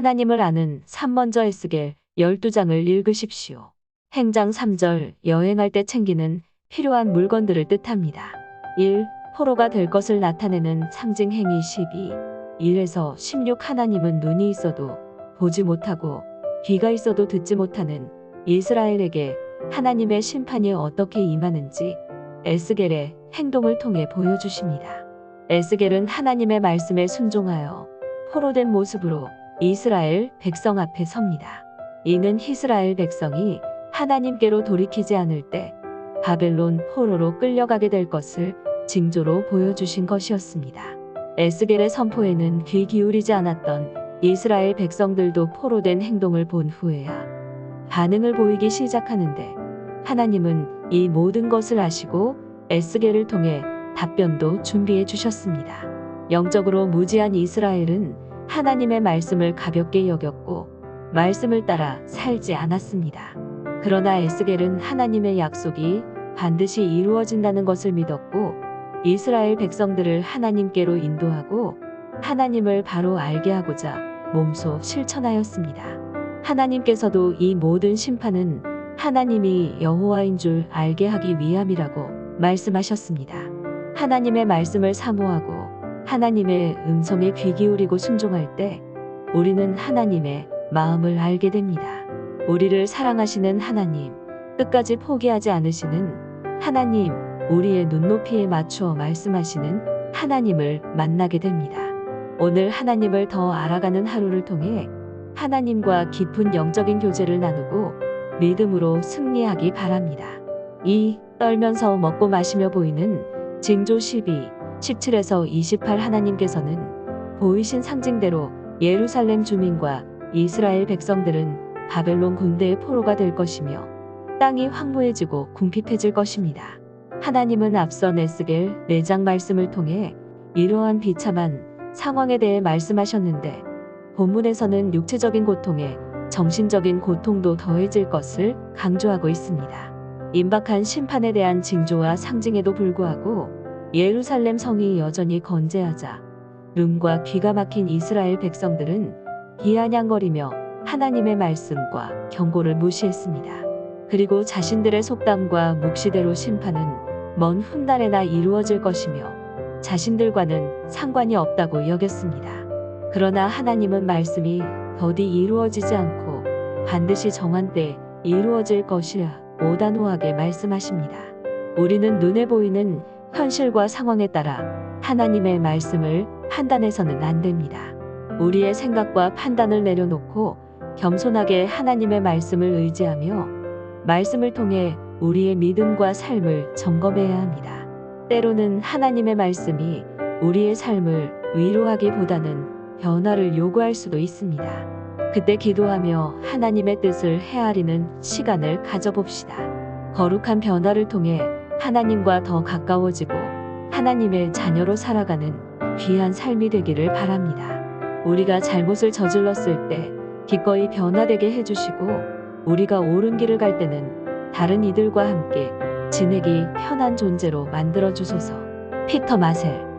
하나님을 아는 3먼저 에스겔 12장을 읽으십시오. 행장 3절 여행할 때 챙기는 필요한 물건들을 뜻합니다. 1. 포로가 될 것을 나타내는 상징 행위 12. 1에서 16 하나님은 눈이 있어도 보지 못하고 귀가 있어도 듣지 못하는 이스라엘에게 하나님의 심판이 어떻게 임하는지 에스겔의 행동을 통해 보여주십니다. 에스겔은 하나님의 말씀에 순종하여 포로된 모습으로 이스라엘 백성 앞에 섭니다. 이는 이스라엘 백성이 하나님께로 돌이키지 않을 때 바벨론 포로로 끌려가게 될 것을 징조로 보여주신 것이었습니다. 에스겔의 선포에는 귀 기울이지 않았던 이스라엘 백성들도 포로된 행동을 본 후에야 반응을 보이기 시작하는데 하나님은 이 모든 것을 아시고 에스겔을 통해 답변도 준비해 주셨습니다. 영적으로 무지한 이스라엘은 하나님의 말씀을 가볍게 여겼고 말씀을 따라 살지 않았습니다. 그러나 에스겔은 하나님의 약속이 반드시 이루어진다는 것을 믿었고 이스라엘 백성들을 하나님께로 인도하고 하나님을 바로 알게 하고자 몸소 실천하였습니다. 하나님께서도 이 모든 심판은 하나님이 여호와인 줄 알게 하기 위함이라고 말씀하셨습니다. 하나님의 말씀을 사모하고 하나님의 음성에 귀 기울이고 순종할 때 우리는 하나님의 마음을 알게 됩니다. 우리를 사랑하시는 하나님, 끝까지 포기하지 않으시는 하나님, 우리의 눈높이에 맞추어 말씀하시는 하나님을 만나게 됩니다. 오늘 하나님을 더 알아가는 하루를 통해 하나님과 깊은 영적인 교제를 나누고 믿음으로 승리하기 바랍니다. 2. 떨면서 먹고 마시며 보이는 징조 12, 17에서 28 하나님께서는 보이신 상징대로 예루살렘 주민과 이스라엘 백성들은 바벨론 군대의 포로가 될 것이며 땅이 황무해지고 궁핍해질 것입니다. 하나님은 앞선 에스겔 4장 말씀을 통해 이러한 비참한 상황에 대해 말씀하셨는데 본문에서는 육체적인 고통에 정신적인 고통도 더해질 것을 강조하고 있습니다. 임박한 심판에 대한 징조와 상징에도 불구하고 예루살렘 성이 여전히 건재하자 눈과 귀가 막힌 이스라엘 백성들은 비아냥거리며 하나님의 말씀과 경고를 무시했습니다. 그리고 자신들의 속담과 묵시대로 심판은 먼 훗날에나 이루어질 것이며 자신들과는 상관이 없다고 여겼습니다. 그러나 하나님은 말씀이 더디 이루어지지 않고 반드시 정한 때 이루어질 것이라 오단호하게 말씀하십니다. 우리는 눈에 보이는 현실과 상황에 따라 하나님의 말씀을 판단해서는 안 됩니다. 우리의 생각과 판단을 내려놓고 겸손하게 하나님의 말씀을 의지하며 말씀을 통해 우리의 믿음과 삶을 점검해야 합니다. 때로는 하나님의 말씀이 우리의 삶을 위로하기보다는 변화를 요구할 수도 있습니다. 그때 기도하며 하나님의 뜻을 헤아리는 시간을 가져봅시다. 거룩한 변화를 통해 하나님과 더 가까워지고 하나님의 자녀로 살아가는 귀한 삶이 되기를 바랍니다. 우리가 잘못을 저질렀을 때 기꺼이 변화되게 해주시고 우리가 옳은 길을 갈 때는 다른 이들과 함께 지내기 편한 존재로 만들어 주소서. 피터 마셀